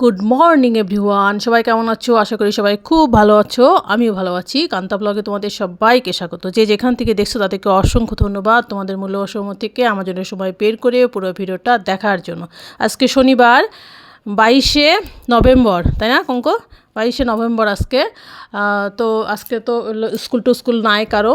Good morning everyone সবাই কেমন আছো? আশা করি সবাই খুব ভালো আছো। আমিও ভালো আছি। কান্তা ব্লগে তোমাদের সবাইকে স্বাগত। যে যেখান থেকে দেখছ তাদেরকে অসংখ্য ধন্যবাদ। তোমাদের মূল্য সময় থেকে আমার জন্য সময় বের করে পুরো ভিডিওটা দেখার জন্য। আজকে শনিবার, বাইশে নভেম্বর, তাই না কঙ্ক? বাইশে নভেম্বর আজকে। তো আজকে তো স্কুল টু স্কুল নাই কারও,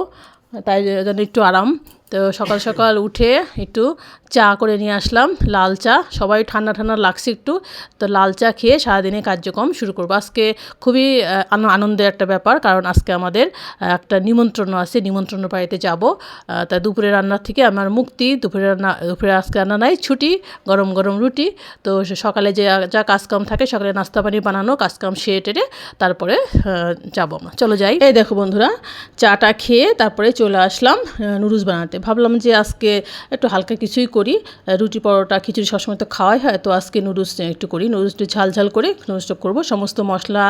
তাই জন্য একটু আরাম। তো সকাল সকাল উঠে একটু চা করে নিয়ে আসলাম, লাল চা। সবাই ঠান্ডা ঠান্ডা লাগছে একটু, তো লাল চা খেয়ে সারাদিনে কার্যক্রম শুরু করব। আজকে খুবই আন- আনন্দের একটা ব্যাপার, কারণ আজকে আমাদের একটা নিমন্ত্রণ আছে, নিমন্ত্রণ বাড়িতে যাব। তাই দুপুরে রান্নার থেকে আমার মুক্তি, দুপুরে রান্না, দুপুরে আজকে রান্না নাই, ছুটি, গরম গরম রুটি। তো সকালে যে, যা কাজকাম থাকে সকালে নাস্তা পানি বানানো, কাজকাম সেরে টেরে তারপরে যাব চলো যাই। এই দেখো বন্ধুরা, চাটা খেয়ে তারপরে চলে আসলাম নুডলস বানাতে। ভাবলাম যে আজকে একটু হালকা কিছুই করি রুটি পরোটা খিচুড়ি সবসময় তো খাওয়াই হয়, তো আজকে নুডলস একটু করি নুডলসটি ঝাল ঝাল করে নুডলসটা করব। সমস্ত মশলা,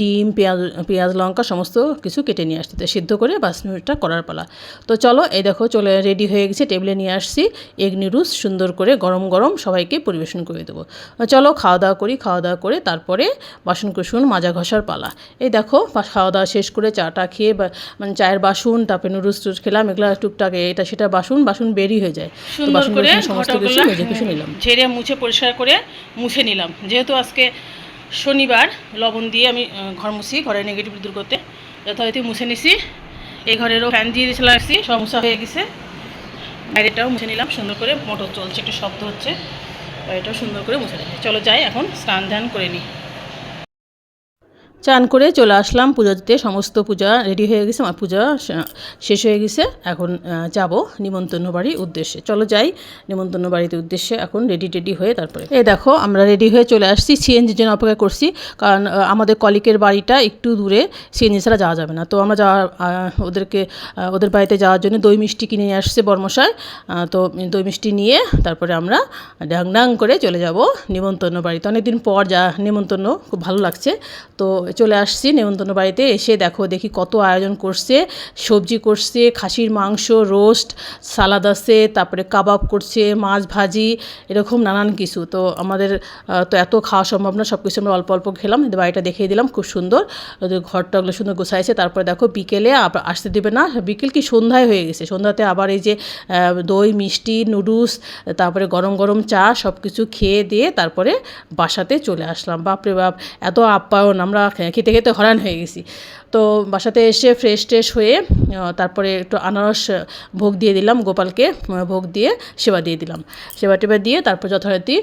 ডিম, পেঁয়াজ পেঁয়াজ, লঙ্কা সমস্ত কিছু কেটে নিয়ে আসতে সিদ্ধ করে বাস নুডলসটা করার পালা। তো চলো, এই দেখো, চলে রেডি হয়ে গেছে টেবিলে নিয়ে আসছি এগ নুডলস সুন্দর করে গরম গরম সবাইকে পরিবেশন করে দেবো। চলো, খাওয়া দাওয়া করি, খাওয়া দাওয়া করে তারপরে বাসন কুসুন মাজা ঘষার পালা। এই দেখো খাওয়া দাওয়া শেষ করে চাটা খেয়ে মানে চায়ের বাসন, তারপরে নুডলস টুডলস খেলাম, এগুলো টুকটাক, এটা সেটা বাসন বাসন বেরি হয়ে যায়। সুন্দর করে কুসন সমস্ত কিছু মেজে কিছু নিলাম। ঝেড়ে মুছে পরিষ্কার করে মুছে নিলাম। যেহেতু আজকে শনিবার লবণ দিয়ে আমি ঘর মুছি ঘরের নেগেটিভ দূর করতে যথারীতি মুছে নিছি। এই ঘরেরও ফ্যান দিয়ে দিয়ে চলে আসছি মুছা হয়ে গেছে। বাইরেটাও মুছে নিলাম সুন্দর করে মোটর চলছে একটু শব্দ হচ্ছে। বাইরেটাও সুন্দর করে মুছে নিচ্ছি চলো যাই এখন স্নান ধ্যান করে নিই। চান করে চলে আসলাম পুজো দিতে সমস্ত পূজা রেডি হয়ে গেছে আমার পূজা শেষ হয়ে গেছে এখন যাব নিমন্ত্রণ বাড়ির উদ্দেশ্যে। চলো যাই নিমন্ত্রণ বাড়িতে উদ্দেশ্যে এখন রেডি টেডি হয়ে তারপরে। এই দেখো আমরা রেডি হয়ে চলে আসছি সিএনজির জন্য অপেক্ষা করছি কারণ আমাদের কলিকের বাড়িটা একটু দূরে সিএনজি ছাড়া যাওয়া যাবে না। তো আমরা যাওয়ার ওদেরকে ওদের বাড়িতে যাওয়ার জন্য দই মিষ্টি কিনে আসছে বর্মশাই। আহ, তো দই মিষ্টি নিয়ে তারপরে আমরা ডাং ডাং করে চলে যাব নিমন্ত্রণ বাড়িতে। অনেকদিন পর যা নিমন্ত্রণ খুব ভালো লাগছে। তো চলে আসছি নেমন্তন্ন বাড়িতে। এসে দেখো, দেখি কত আয়োজন করছে। সবজি করছে, খাসির মাংস, রোস্ট, সালাদ আছে, তারপরে কাবাব করছে, মাছ ভাজি, এরকম নানান কিছু। তো আমাদের তো এত খাওয়া সম্ভব না সব কিছু আমরা অল্প অল্প খেলাম। বাড়িটা দেখিয়ে দিলাম, খুব সুন্দর। ঘরটাগুলো সুন্দর গোছাইছে। তারপরে দেখো, বিকেলে আবার আসতে দেবে না। বিকেল কি সন্ধ্যায় হয়ে গেছে। সন্ধ্যাতে আবার এই যে দই, মিষ্টি, নুডলস, তারপরে গরম গরম চা সব কিছু খেয়ে দিয়ে তারপরে বাসাতে চলে আসলাম। বাপরে বাপ, এত আপ্যায়ন। আমরা খেতে খেতে হরান হয়ে গেছি। তো বাসাতে এসে ফ্রেশ ট্রেশ হয়ে তারপরে একটু আনারস ভোগ দিয়ে দিলাম গোপালকে ভোগ দিয়ে সেবা দিয়ে দিলাম। সেবা টেবা দিয়ে তারপর যথারীতি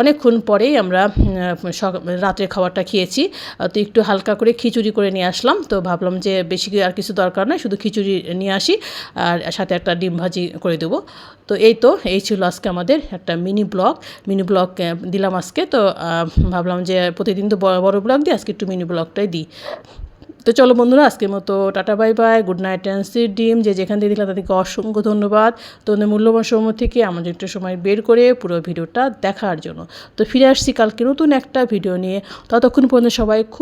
অনেকক্ষণ পরেই আমরা রাতের খাবারটা খেয়েছি। তো একটু হালকা করে খিচুড়ি করে নিয়ে আসলাম। তো ভাবলাম যে বেশি আর কিছু দরকার নয় শুধু খিচুড়ি নিয়ে আসি আর সাথে একটা ডিম ভাজি করে দেবো। তো এই তো, এই ছিল আজকে আমাদের একটা মিনি ব্লগ। মিনি ব্লগ দিলাম আজকে। তো ভাবলাম যে প্রতিদিন তো বড় বড় ব্লগ দিই, আজকে একটু মিনি ব্লগটাই দিই। তো চলো বন্ধুরা, আজকের মতো tata, bye bye, good night and see them. যে যেখান থেকে দেখলাম তাদেরকে অসংখ্য ধন্যবাদ। তোমাদের মূল্যবান সময় থেকে আমাদের একটু সময় বের করে পুরো ভিডিওটা দেখার জন্য। তো ফিরে আসছি কালকে নতুন একটা ভিডিও নিয়ে। ততক্ষণ পর্যন্ত সবাই খুব